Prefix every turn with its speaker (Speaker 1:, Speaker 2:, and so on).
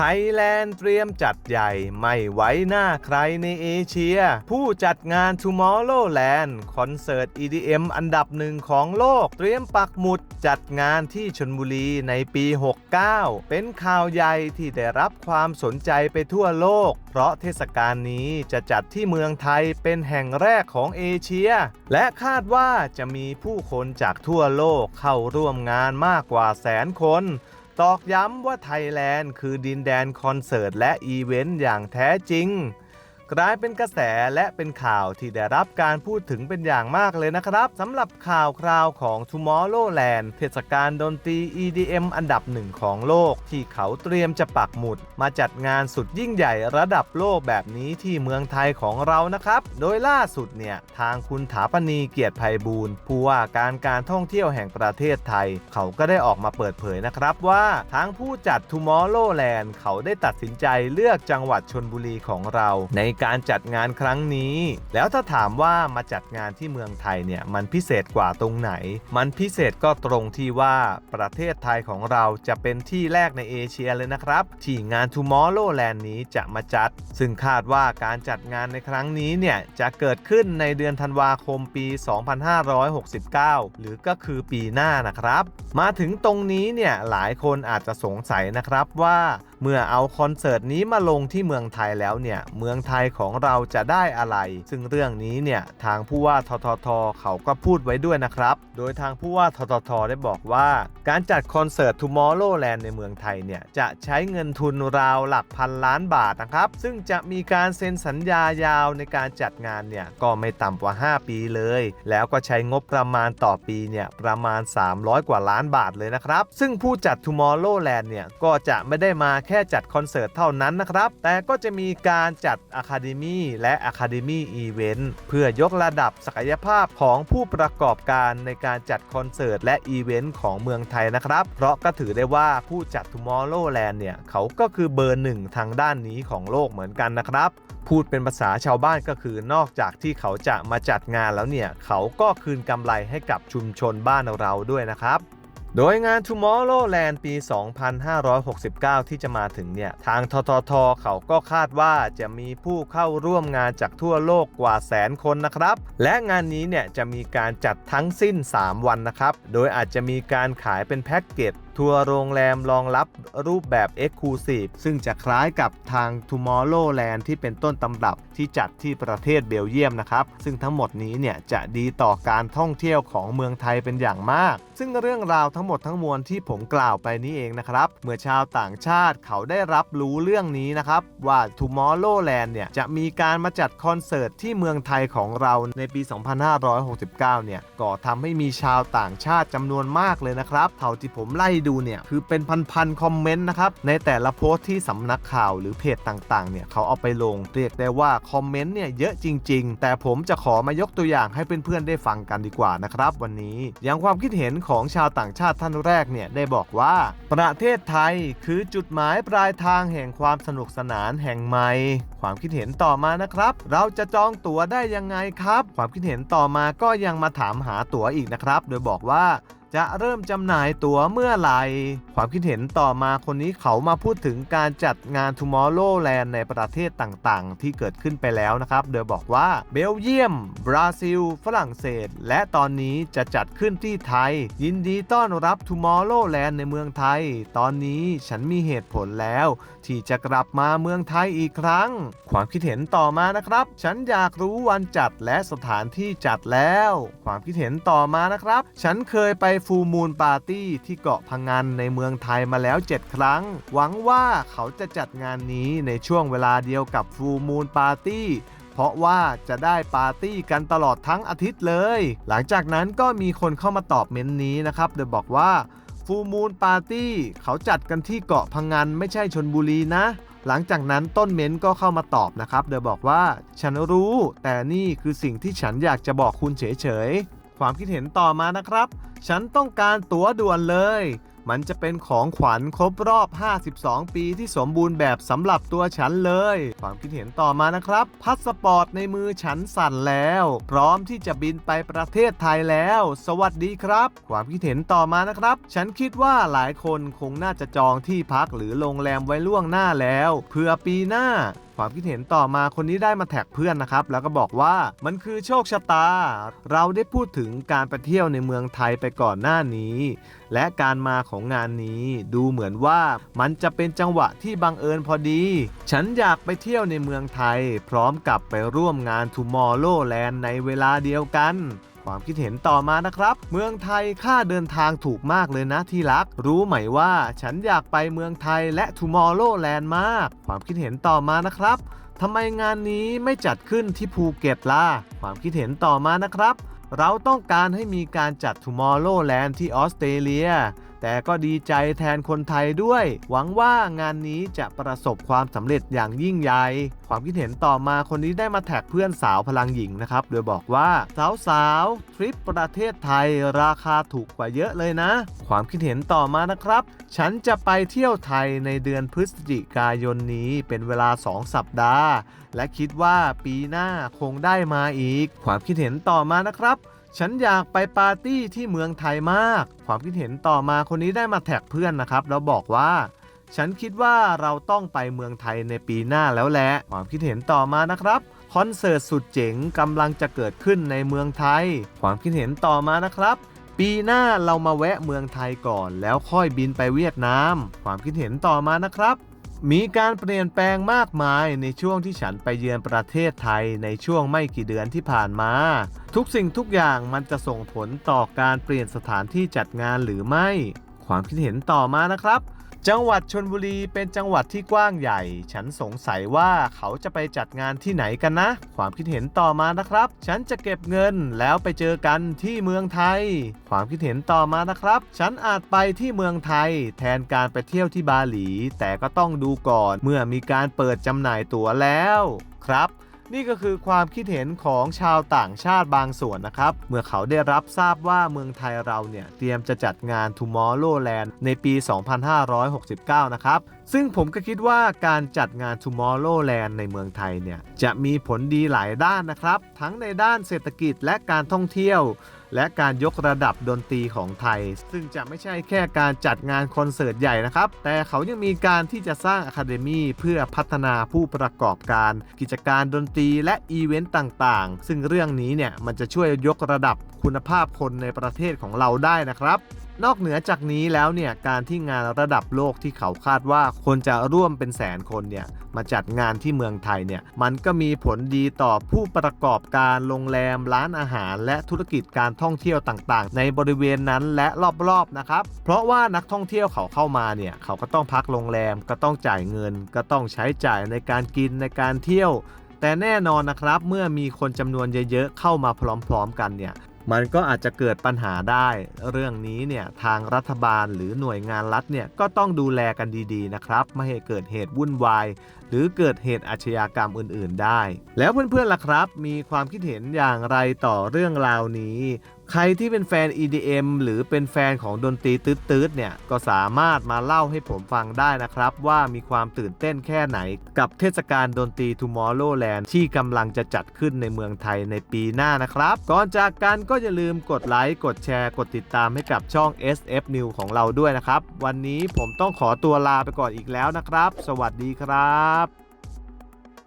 Speaker 1: ไทยแลนด์เตรียมจัดใหญ่ไม่ไว้หน้าใครในเอเชีย ผู้จัดงาน Tomorrowland คอนเสิร์ต EDM อันดับหนึ่งของโลก เตรียมปักหมุดจัดงานที่ชนบุรีในปี 69 เป็นข่าวใหญ่ที่ได้รับความสนใจไปทั่วโลก เพราะเทศกาลนี้จะจัดที่เมืองไทยเป็นแห่งแรกของเอเชีย และคาดว่าจะมีผู้คนจากทั่วโลกเข้าร่วมงานมากกว่าแสนคน ตอกย้ำว่าไทยแลนด์คือดินแดนคอนเสิร์ตและอีเวนต์อย่างแท้จริง กลายเป็นกระแสและเป็นข่าวที่ได้รับการพูดถึงเป็นอย่างมากเลยนะครับสำหรับข่าวคราวของ Tomorrowland เทศกาลดนตรี EDM อันดับหนึ่งของโลก ที่เขาเตรียมจะปักหมุด มาจัดงานสุดยิ่งใหญ่ระดับโลกแบบนี้ที่เมืองไทยของเรานะครับ โดยล่าสุดเนี่ย ทางคุณถาปณีเกียรติภัยบูรณ์ผู้ว่าการการท่องเที่ยวแห่งประเทศไทย เขาก็ได้ออกมาเปิดเผยนะครับว่าทางผู้จัด Tomorrowland เขาได้ตัดสินใจเลือกจังหวัดชนบุรีของเราในการจัดงานครั้งนี้ แล้วถ้าถามว่ามาจัดงานที่เมืองไทยเนี่ยมันพิเศษกว่าตรงไหน มันพิเศษก็ตรงที่ว่าประเทศไทยของเราจะเป็นที่แรกในเอเชียเลยนะครับ ที่งาน Tomorrowland นี้จะมาจัด ซึ่งคาดว่าการจัดงานในครั้งนี้เนี่ยจะเกิดขึ้นในเดือนธันวาคมปี 2569 หรือก็คือปีหน้านะครับ มาถึงตรงนี้เนี่ยหลายคนอาจจะสงสัยนะครับว่า เมื่อเอาคอนเสิร์ตนี้มาลงที่เมืองไทยแล้วเนี่ยเมืองไทยของเราจะได้อะไร ซึ่งเรื่องนี้เนี่ยทางผู้ว่าทททเขาก็พูดไว้ด้วยนะครับ โดยทางผู้ว่าทททได้บอกว่า การจัดคอนเสิร์ต Tomorrowland ในเมืองไทยเนี่ยจะใช้เงินทุนราวหลักพันล้านบาทนะครับ ซึ่งจะมีการเซ็นสัญญายาวในการจัดงานเนี่ยก็ไม่ต่ำกว่า 5 ปีเลย แล้วก็ใช้งบประมาณต่อปีเนี่ยประมาณ 300 กว่าล้านบาทเลยนะครับ ซึ่งผู้จัด Tomorrowland เนี่ยก็จะไม่ได้มาแค่จัดคอนเสิร์ตเท่านั้นนะครับ แต่ก็จะมีการจัดอาคา Academy และ Academy Event เพื่อยกระดับศักยภาพของผู้ประกอบการในการจัดคอนเสิร์ตและอีเวนต์ของเมืองไทยนะครับ เพราะก็ถือได้ว่าผู้จัด Tomorrowland เนี่ย เขาก็คือเบอร์หนึ่งทางด้านนี้ของโลกเหมือนกันนะครับพูดเป็นภาษาชาวบ้านก็คือนอกจากที่เขาจะมาจัดงานแล้วเนี่ย เขาก็คืนกำไรให้กับชุมชนบ้านเราด้วยนะครับ โดยงาน Tomorrowland ปี 2569 ที่จะมาถึงเนี่ย ทางททท เขาก็คาดว่าจะมีผู้เข้าร่วมงานจากทั่วโลกกว่าแสนคนนะครับ และงานนี้เนี่ยจะมีการจัดทั้งสิ้น 3 วันนะครับ โดยอาจจะมีการขายเป็นแพ็กเกจ ทัวร์โรงแรมรองรับรูปแบบ Exclusive ซึ่งจะคล้ายกับทาง Tomorrowland ที่เป็นต้นตำรับที่จัดที่ประเทศเบลเยียมนะครับ ซึ่งทั้งหมดนี้เนี่ยจะดีต่อการท่องเที่ยวของเมืองไทยเป็นอย่างมาก ซึ่งเรื่องราวทั้งหมดทั้งมวลที่ผมกล่าวไปนี้เองนะครับ เมื่อชาวต่างชาติเขาได้รับรู้เรื่องนี้นะครับ ว่า Tomorrowland เนี่ยจะมีการมาจัดคอนเสิร์ตที่เมืองไทยของเราในปี 2569 เนี่ยก็ทำให้มีชาวต่างชาติจำนวนมากเลยนะครับเท่าที่ผมไล่ดูเนี่ยคือเป็นพันๆคอมเมนต์นะครับในแต่ละโพสต์ที่สำนักข่าวหรือเพจต่างๆเนี่ยเขาเอาไปลงเรียกได้ว่าคอมเมนต์เนี่ยเยอะจริง ๆ แต่ผมจะขอมายกตัวอย่างให้เพื่อนๆได้ฟังกันดีกว่านะครับ วันนี้อย่างความคิดเห็นของชาวต่างชาติท่านแรกเนี่ยได้บอกว่า ประเทศไทยคือจุดหมายปลายทางแห่งความสนุกสนานแห่งใหม่ความคิดเห็นต่อมานะครับ เราจะจองตั๋วได้ยังไงครับ ความคิดเห็นต่อมาก็ยังมาถามหาตั๋วอีกนะครับ โดยบอกว่า จะเริ่มจำหน่ายตั๋วเมื่อไหร่ ความคิดเห็นต่อมาคนนี้เขามาพูดถึงการจัดงาน Tomorrowland ในประเทศต่างๆ ที่เกิดขึ้นไปแล้วนะครับ โดยบอกว่าเบลเยียม บราซิล ฝรั่งเศส และตอนนี้จะจัดขึ้นที่ไทย ยินดีต้อนรับ Tomorrowland ในเมืองไทย ตอนนี้ฉันมีเหตุผลแล้ว ที่จะกลับมาเมืองไทยอีกครั้ง ความคิดเห็นต่อมานะครับ ฉันอยากรู้วันจัดและสถานที่จัดแล้ว ความคิดเห็นต่อมานะครับ ฉันเคยไปฟูมูลปาร์ตี้ที่เกาะพังงานในเมืองไทยมาแล้ว 7 ครั้ง หวังว่าเขาจะจัดงานนี้ในช่วงเวลาเดียวกับฟูมูลปาร์ตี้เพราะว่าจะได้ปาร์ตี้กันตลอดทั้งอาทิตย์เลย หลังจากนั้นก็มีคนเข้ามาตอบเมนต์นี้นะครับ โดยบอกว่าฟูมูลปาร์ตี้เขาจัดกันที่เกาะพังงานไม่ใช่ชนบุรีนะ หลังจากนั้นต้นเม้นก็เข้ามาตอบนะครับ โดยบอกว่า ฉันรู้ แต่นี่คือสิ่งที่ฉันอยากจะบอกคุณเฉยๆ ความคิดเห็นต่อมานะครับ ฉันต้องการตั๋วด่วนเลย มันจะเป็นของขวัญครบรอบ 52 ปีที่สมบูรณ์แบบสำหรับตัวฉันเลย ความคิดเห็นต่อมานะครับพาสปอร์ตในมือฉันสั่นแล้ว พร้อมที่จะบินไปประเทศไทยแล้ว สวัสดีครับ ความคิดเห็นต่อมานะครับ ฉันคิดว่าหลายคนคงน่าจะจองที่พักหรือโรงแรมไว้ล่วงหน้าแล้ว เพื่อปีหน้า ความคิดเห็นต่อมาคนนี้ได้มาแท็กเพื่อนนะครับ แล้วก็บอกว่ามันคือโชคชะตา เราได้พูดถึงการไปเที่ยวในเมืองไทยไปก่อนหน้านี้ และการมาของงานนี้ดูเหมือนว่ามันจะเป็นจังหวะที่บังเอิญพอดี ฉันอยากไปเที่ยวในเมืองไทย พร้อมกับไปร่วมงาน Tomorrowland ในเวลาเดียวกัน ความคิดเห็นต่อมานะครับ เมืองไทยค่าเดินทางถูกมากเลยนะที่รัก รู้ไหมว่าฉันอยากไปเมืองไทยและทูมอร์โลแลนด์มาก ความคิดเห็นต่อมานะครับทำไมงานนี้ไม่จัดขึ้นที่ภูเก็ตล่ะความคิดเห็นต่อมานะครับ เราต้องการให้มีการจัดทูมอร์โลแลนด์ที่ออสเตรเลีย แต่ก็ดีใจแทนคนไทยด้วย หวังว่างานนี้จะประสบความสำเร็จอย่างยิ่งใหญ่ ความคิดเห็นต่อมาคนนี้ได้มาแท็กเพื่อนสาวพลังหญิงนะครับ โดยบอกว่าสาวๆ ทริปประเทศไทยราคาถูกกว่าเยอะเลยนะ ความคิดเห็นต่อมานะครับ ฉันจะไปเที่ยวไทยในเดือนพฤศจิกายนนี้เป็นเวลา 2 สัปดาห์ และคิดว่าปีหน้าคงได้มาอีก ความคิดเห็นต่อมานะครับ ฉันอยากไปปาร์ตี้ที่เมืองไทยมาก ความคิดเห็นต่อมาคนนี้ได้มาแท็กเพื่อนนะครับ แล้วบอกว่า ฉันคิดว่าเราต้องไปเมืองไทยในปีหน้าแล้วแหละ ความคิดเห็นต่อมานะครับคอนเสิร์ตสุดเจ๋งกำลังจะเกิดขึ้นในเมืองไทย ความคิดเห็นต่อมานะครับ ปีหน้าเรามาแวะเมืองไทยก่อน แล้วค่อยบินไปเวียดนาม ความคิดเห็นต่อมานะครับ มีการเปลี่ยนแปลงมากมายในช่วงที่ฉันไปเยือนประเทศไทยในช่วงไม่กี่เดือนที่ผ่านมา ทุกสิ่งทุกอย่างมันจะส่งผลต่อการเปลี่ยนสถานที่จัดงานหรือไม่ ความคิดเห็นต่อมานะครับ จังหวัดชนบุรีเป็นจังหวัดที่กว้างใหญ่ ฉันสงสัยว่าเขาจะไปจัดงานที่ไหนกันนะ ความคิดเห็นต่อมานะครับ ฉันจะเก็บเงินแล้วไปเจอกันที่เมืองไทย ความคิดเห็นต่อมานะครับ ฉันอาจไปที่เมืองไทย แทนการไปเที่ยวที่บาหลี แต่ก็ต้องดูก่อนเมื่อมีการเปิดจำหน่ายตั๋วแล้ว ครับ นี่ก็คือความคิดเห็นของชาวต่างชาติบางส่วนนะครับ เมื่อเขาได้รับทราบว่าเมืองไทยเราเนี่ย เตรียมจะจัดงาน Tomorrowland ในปี 2569 นะครับ ซึ่งผมก็คิดว่าการจัดงาน Tomorrowland ในเมืองไทยเนี่ย จะมีผลดีหลายด้านนะครับ ทั้งในด้านเศรษฐกิจและการท่องเที่ยว และการยกระดับดนตรีของไทย ซึ่งจะไม่ใช่แค่การจัดงานคอนเสิร์ตใหญ่นะครับ แต่เขายังมีการที่จะสร้างอะคาเดมีเพื่อพัฒนาผู้ประกอบการ กิจการดนตรีและอีเวนต์ต่างๆ ซึ่งเรื่องนี้เนี่ยมันจะช่วยยกระดับคุณภาพคนในประเทศของเราได้นะครับ นอกเหนือจากนี้แล้วเนี่ยการที่งานระดับโลกที่เขาคาดว่าคนจะร่วมเป็นแสนคนเนี่ยมาจัดงานที่เมืองไทยเนี่ยมันก็มีผลดีต่อผู้ประกอบการโรงแรมร้านอาหาร และธุรกิจการท่องเที่ยวต่างๆ ในบริเวณนั้นและรอบๆนะครับเพราะว่านักท่องเที่ยวเขาเข้ามาเนี่ยเขาก็ต้องพักโรงแรมก็ต้องจ่ายเงิน ก็ต้องใช้จ่ายในการกินในการเที่ยวแต่แน่นอนนะครับเมื่อมีคนจำนวนเยอะๆเข้ามาพร้อม ๆ กันเนี่ย มันก็อาจจะเกิดปัญหาได้ เรื่องนี้เนี่ยทางรัฐบาลหรือหน่วยงานรัฐเนี่ยก็ต้องดูแลกันดีๆนะครับ ไม่ให้เกิดเหตุวุ่นวาย หรือเกิดเหตุอาชญากรรมอื่น ๆ ได้ แล้วเพื่อนๆล่ะครับ มีความคิดเห็นอย่างไรต่อเรื่องราวนี้ ใครที่เป็นแฟน EDM หรือเป็นแฟนของดนตรีตืดๆเนี่ย ก็สามารถมาเล่าให้ผมฟังได้นะครับ ว่ามีความตื่นเต้นแค่ไหน กับเทศกาลดนตรี Tomorrowland ที่กำลังจะจัดขึ้นในเมืองไทยในปีหน้านะครับ ก่อนจากกันก็อย่าลืมกดไลค์ กดแชร์ กดติดตามให้กับช่อง SF New ของเราด้วยนะครับ วันนี้ผมต้องขอตัวลาไปก่อนอีกแล้วนะครับ สวัสดีครับ